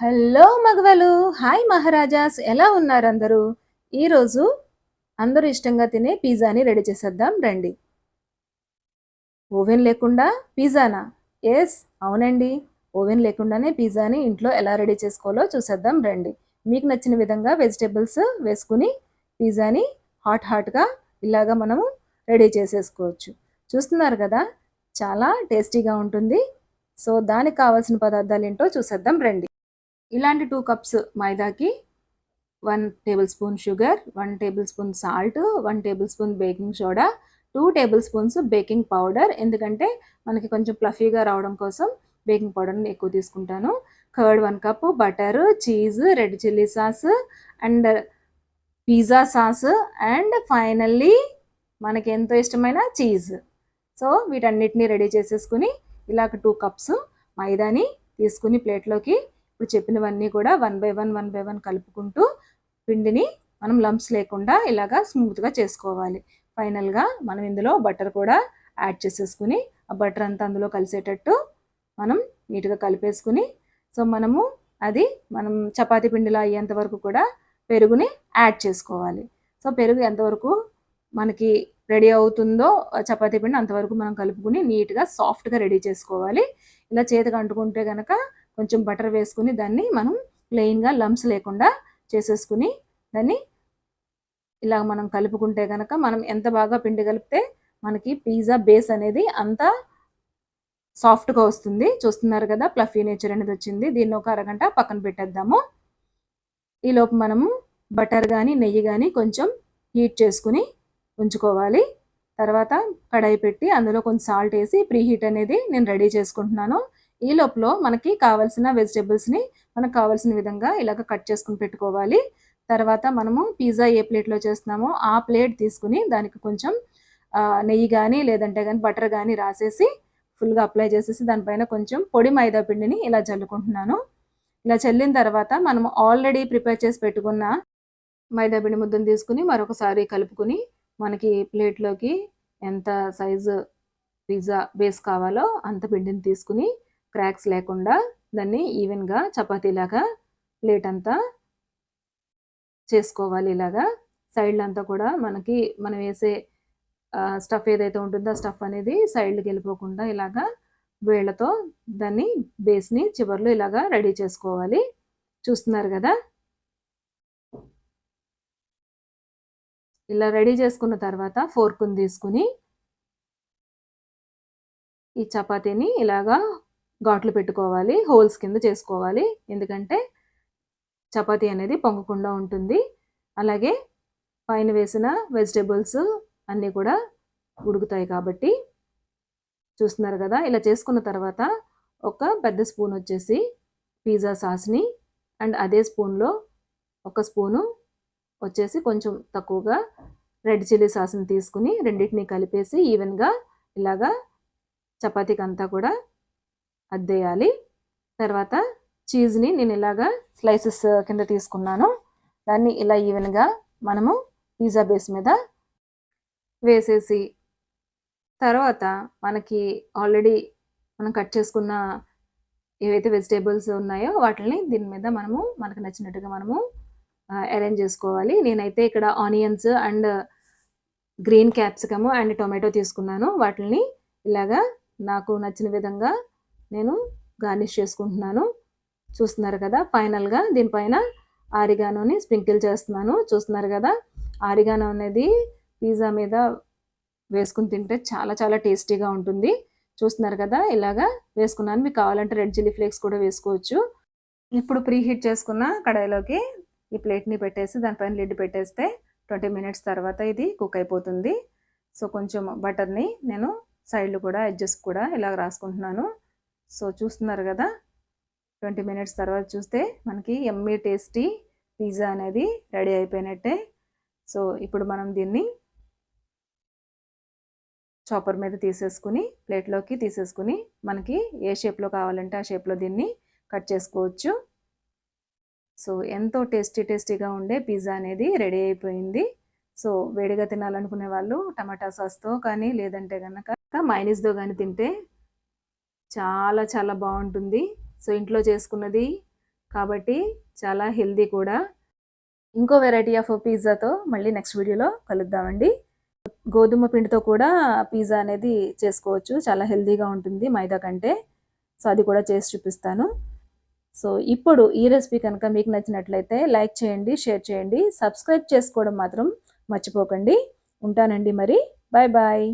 Hello మగవలు. Hi maharajas. ఎలా ఉన్నారు అందరూ? ఈరోజు అందరూ ఇష్టంగా తినే పిజ్జాని రెడీ చేసేద్దాం రండి. ఓవెన్ లేకుండా పిజ్జానా? ఎస్ అవునండి. ఓవెన్ లేకుండానే పిజ్జాని ఇంట్లో ఎలా రెడీ చేసుకోవాలో చూసేద్దాం రండి. మీకు నచ్చిన విధంగా వెజిటేబుల్స్ వేసుకుని పిజ్జాని హాట్ హాట్గా ఇలాగా మనము రెడీ చేసేసుకోవచ్చు. చూస్తున్నారు కదా? చాలా టేస్టీగా ఉంటుంది. సో దానికి కావాల్సిన పదార్థాలు ఏంటో చూసేద్దాం రండి. ఇలాంటి two cups మైదాకి one tablespoon sugar one tablespoon salt one tablespoon baking soda two tablespoons baking powder ఎందుకంటే మనకి కొంచెం ప్లఫీగా రావడం కోసం బేకింగ్ పౌడర్ని ఎక్కువ తీసుకుంటాను. Curd one cup butter cheese red chilli sauce and pizza sauce and finally మనకి ఎంతో ఇష్టమైన చీజ్ సో వీటన్నిటిని రెడీ చేసేసుకుని ఇలాగ టూ కప్స్ మైదాని తీసుకుని ప్లేట్లోకి ఇప్పుడు చెప్పినవన్నీ కూడా one by one one by one కలుపుకుంటూ పిండిని మనం లంప్స్ లేకుండా ఇలాగా స్మూత్గా చేసుకోవాలి. ఫైనల్గా మనం ఇందులో బటర్ కూడా యాడ్ చేసేసుకుని ఆ బటర్ అంతా అందులో కలిసేటట్టు మనం నీట్గా కలిపేసుకుని సో మనము అది మనం చపాతీ పిండిలో అయ్యేంత వరకు కూడా పెరుగుని యాడ్ చేసుకోవాలి. సో పెరుగు ఎంతవరకు మనకి రెడీ అవుతుందో చపాతీ పిండి అంతవరకు మనం కలుపుకుని నీట్గా సాఫ్ట్గా రెడీ చేసుకోవాలి. ఇలా చేతికి అంటుకుంటే కనుక కొంచెం బటర్ వేసుకుని దాన్ని మనం ప్లెయిన్గా లంప్స్ లేకుండా చేసేసుకుని దాన్ని ఇలా మనం కలుపుకుంటే కనుక మనం ఎంత బాగా పిండి కలిపితే మనకి పిజ్జా బేస్ అనేది అంత సాఫ్ట్గా వస్తుంది. చూస్తున్నారు కదా ప్లఫీ నేచర్ అనేది వచ్చింది. దీన్ని ఒక అరగంట పక్కన పెట్టేద్దాము. ఈలోపు మనము బటర్ కానీ నెయ్యి కానీ కొంచెం హీట్ చేసుకుని ఉంచుకోవాలి. తర్వాత కడాయి పెట్టి అందులో కొంచెం సాల్ట్ వేసి ప్రీ హీట్ అనేది నేను రెడీ చేసుకుంటున్నాను. ఈ లోపల మనకి కావాల్సిన వెజిటేబుల్స్ని మనకు కావాల్సిన విధంగా ఇలాగ కట్ చేసుకుని పెట్టుకోవాలి. తర్వాత మనము పిజ్జా ఏ ప్లేట్లో చేస్తున్నామో ఆ ప్లేట్ తీసుకుని దానికి కొంచెం నెయ్యి కానీ లేదంటే కానీ బటర్ కానీ రాసేసి ఫుల్గా అప్లై చేసేసి దానిపైన కొంచెం పొడి మైదా పిండిని ఇలా చల్లుకుంటున్నాను. ఇలా చల్లిన తర్వాత మనం ఆల్రెడీ ప్రిపేర్ చేసి పెట్టుకున్న మైదా పిండి ముద్దను తీసుకుని మరొకసారి కలుపుకుని మనకి ప్లేట్లోకి ఎంత సైజు పిజ్జా బేస్ కావాలో అంత పిండిని తీసుకుని క్రాక్స్ లేకుండా దాన్ని ఈవెన్గా చపాతీలాగా ప్లేట్ అంతా చేసుకోవాలి ఇలాగా. సైడ్లు అంతా కూడా మనకి మనం వేసే స్టఫ్ ఏదైతే ఉంటుందో ఆ స్టఫ్ అనేది సైడ్కి వెళ్ళిపోకుండా ఇలాగా వేళ్ళతో దాన్ని బేస్ని చివర్లో ఇలాగా రెడీ చేసుకోవాలి. చూస్తున్నారు కదా? ఇలా రెడీ చేసుకున్న తర్వాత ఫోర్కుని తీసుకుని ఈ చపాతీని ఇలాగా ఘాట్లు పెట్టుకోవాలి హోల్స్ కింద చేసుకోవాలి. ఎందుకంటే చపాతీ అనేది పొంగకుండా ఉంటుంది. అలాగే పైన వేసిన వెజిటేబుల్స్ అన్నీ కూడా ఉడుకుతాయి కాబట్టి చూస్తున్నారు కదా ఇలా చేసుకున్న తర్వాత ఒక పెద్ద స్పూన్ వచ్చేసి పిజ్జా సాస్ని అండ్ అదే స్పూన్లో ఒక స్పూను వచ్చేసి కొంచెం తక్కువగా రెడ్ చిల్లీ సాస్ని తీసుకుని రెండింటిని కలిపేసి ఈవెన్గా ఇలాగా చపాతీకి అంతా కూడా అద్దేయాలి. తర్వాత చీజ్ని నేను ఇలాగా స్లైసెస్ కింద తీసుకున్నాను. దాన్ని ఇలా ఈవెన్గా మనము పిజ్జా బేస్ మీద వేసేసి తర్వాత మనకి ఆల్రెడీ మనం కట్ చేసుకున్న ఏవైతే వెజిటేబుల్స్ ఉన్నాయో వాటిని దీని మీద మనము మనకు నచ్చినట్టుగా మనము అరేంజ్ చేసుకోవాలి. నేనైతే ఇక్కడ onions and green capsicum and tomato తీసుకున్నాను. వాటిని ఇలాగా నాకు నచ్చిన విధంగా గార్నిష్ చేసుకుంటున్నాను. చూస్తున్నారు కదా ఫైనల్గా దీనిపైన ఆరిగానోని స్ప్రింకిల్ చేస్తున్నాను. చూస్తున్నారు కదా ఆరిగానో అనేది పిజ్జా మీద వేసుకుని తింటే చాలా చాలా టేస్టీగా ఉంటుంది. చూస్తున్నారు కదా ఇలాగా వేసుకున్నాను. మీకు కావాలంటే రెడ్ చిల్లీ ఫ్లేక్స్ కూడా వేసుకోవచ్చు. ఇప్పుడు ప్రీ హీట్ చేసుకున్న కడాయిలోకి ఈ ప్లేట్ని పెట్టేసి దానిపైన లిడ్ పెట్టేస్తే ట్వంటీ మినిట్స్ తర్వాత ఇది కుక్ అయిపోతుంది. సో కొంచెం బటర్ని నేను సైడ్లు కూడా ఎడ్జెస్ కూడా ఇలా రాసుకుంటున్నాను. సో చూస్తున్నారు కదా? ట్వంటీ మినిట్స్ తర్వాత చూస్తే మనకి ఎమ్మీ టేస్టీ పిజ్జా అనేది రెడీ అయిపోయినట్టే. సో ఇప్పుడు మనం దీన్ని చాపర్ మీద తీసేసుకుని ప్లేట్లోకి తీసేసుకుని మనకి ఏ షేప్లో కావాలంటే ఆ షేప్లో దీన్ని కట్ చేసుకోవచ్చు. సో ఎంతో టేస్టీ టేస్టీగా ఉండే పిజ్జా అనేది రెడీ అయిపోయింది. సో వేడిగా తినాలనుకునే వాళ్ళు టమాటా సాస్తో కానీ లేదంటే కనుక మైనీస్తో కానీ తింటే చాలా చాలా బాగుంటుంది. సో ఇంట్లో చేసుకున్నది కాబట్టి చాలా హెల్దీ కూడా. ఇంకో వెరైటీ ఆఫ్ పిజ్జాతో మళ్ళీ నెక్స్ట్ వీడియోలో కలుద్దామండి. గోధుమ పిండితో కూడా పిజ్జా అనేది చేసుకోవచ్చు. చాలా హెల్దీగా ఉంటుంది మైదా కంటే. సో అది కూడా చేసి చూపిస్తాను. సో ఇప్పుడు ఈ రెసిపీ కనుక మీకు నచ్చినట్లయితే లైక్ చేయండి షేర్ చేయండి. సబ్స్క్రైబ్ చేసుకోవడం మాత్రం మర్చిపోకండి. ఉంటానండి మరి. Bye bye.